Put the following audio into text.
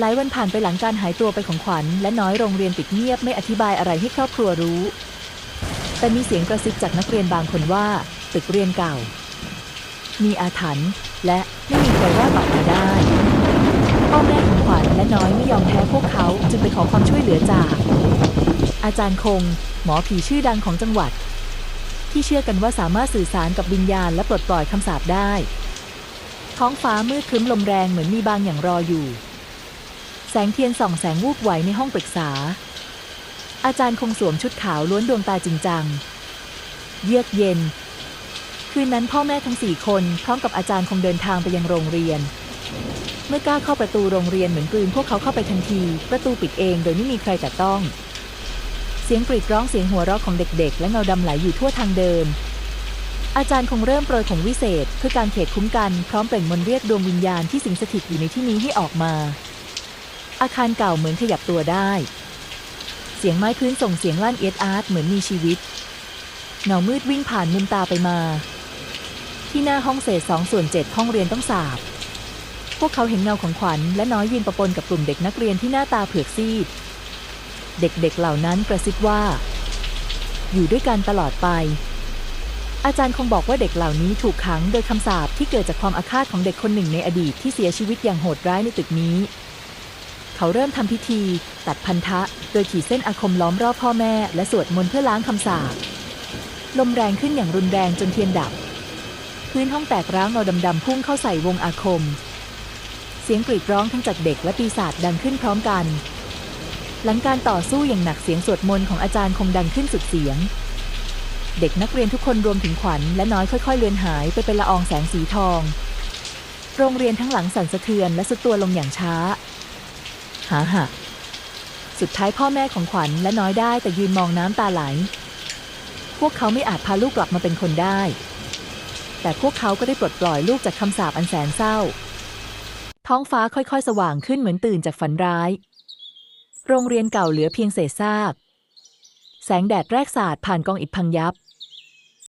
หลายวันผ่านไปหลังการหายตัวไปของขวัญ และน้อยโรงเรียนปิดเงียบไม่อธิบายอะไรให้ครอบครัวรู้ แต่มีเสียงกระซิบจากนักเรียนบางคนว่า ตึกเรียนเก่า มีอาถรรพ์และไม่มีใครรอดออกมาได้พ่อแม่ของขวัญและน้อยไม่ยอมแพ้พวกเขาจึงไปขอความช่วยเหลือจาก อาจารย์คง หมอผีชื่อดังของจังหวัด ที่เชื่อกันว่าสามารถสื่อสารกับวิญญาณและปลดปล่อยคำสาปได้ ท้องฟ้ามืดครึ้มลมแรงเหมือนมีบางอย่างรออยู่ แสงเทียนส่องแสงวูบไหวในห้องปรึกษา อาจารย์คงสวมชุดขาวล้วนดวงตาจริงจัง เยือกเย็น คืนนั้นพ่อแม่ทั้งสี่คน พร้อมกับอาจารย์คงเดินทางไปยังโรงเรียน เมื่อก้าวเข้าประตูโรงเรียนเหมือนกลืนพวกเขาเข้าไปทันที ประตูปิดเองโดยไม่มีใครแตะต้อง เสียงกรีดร้องเสียงหัวเราะของเด็กๆ และเงาดำไหลอยู่ทั่วทางเดินอาจารย์คงเริ่มโปรยของวิเศษ เพื่อการเขตคุ้มกันพร้อมเปล่งมนเรียกดวงวิญญาณที่สิงสถิตอยู่ในที่นี้ให้ออกมา อาคารเก่าเหมือนขยับตัวได้ เสียงไม้พื้นส่งเสียงลั่นเอียดอาร์ตเหมือนมีชีวิต เงามืดวิ่งผ่านมุมตาไปมา ที่หน้าห้องเศษสองส่วนเจ็ดห้องเรียนต้องสาบ พวกเขาเห็นเงาของขวัญและน้อยยืนประปนกับกลุ่มเด็กนักเรียนที่หน้าตาเผือกซีด เด็กๆเหล่านั้นกระซิบว่า อยู่ด้วยกันตลอดไปอาจารย์คงบอกว่าเด็กเหล่านี้ถูกขังโดยคำสาปที่เกิดจากความอาฆาตของเด็กคนหนึ่งในอดีตที่เสียชีวิตอย่างโหดร้ายในตึกนี้ เขาเริ่มทำพิธี ตัดพันธะ โดยขีดเส้นอาคมล้อมรอบพ่อแม่ และสวดมนต์เพื่อล้างคำสาปลมแรงขึ้นอย่างรุนแรงจนเทียนดับ พื้นห้องแตกร้าวเงาดำๆพุ่งเข้าใส่วงอาคม เสียงกรีดร้องทั้งจากเด็กและปีศาจดังขึ้นพร้อมกัน หลังการต่อสู้อย่างหนักเสียงสวดมนต์ของอาจารย์คงดังขึ้นสุดเสียง เด็กนักเรียนทุกคนรวมถึงขวัญและน้อยค่อยๆเลือนหายไปเป็นละอองแสงสีทอง โรงเรียนทั้งหลังสั่นสะเทือนและสุดตัวลงอย่างช้า หาหะสุดท้ายพ่อแม่ของขวัญและน้อยได้แต่ยืนมองน้ำตาไหล พวกเขาไม่อาจพาลูกกลับมาเป็นคนได้ แต่พวกเขาก็ได้ปลดปล่อยลูกจากคำสาปอันแสนเศร้า ท้องฟ้าค่อยๆ สว่างขึ้นเหมือนตื่นจากฝันร้าย โรงเรียนเก่าเหลือเพียงเศษซาก แสงแดดแรกสาดผ่านกองอิฐพังยับ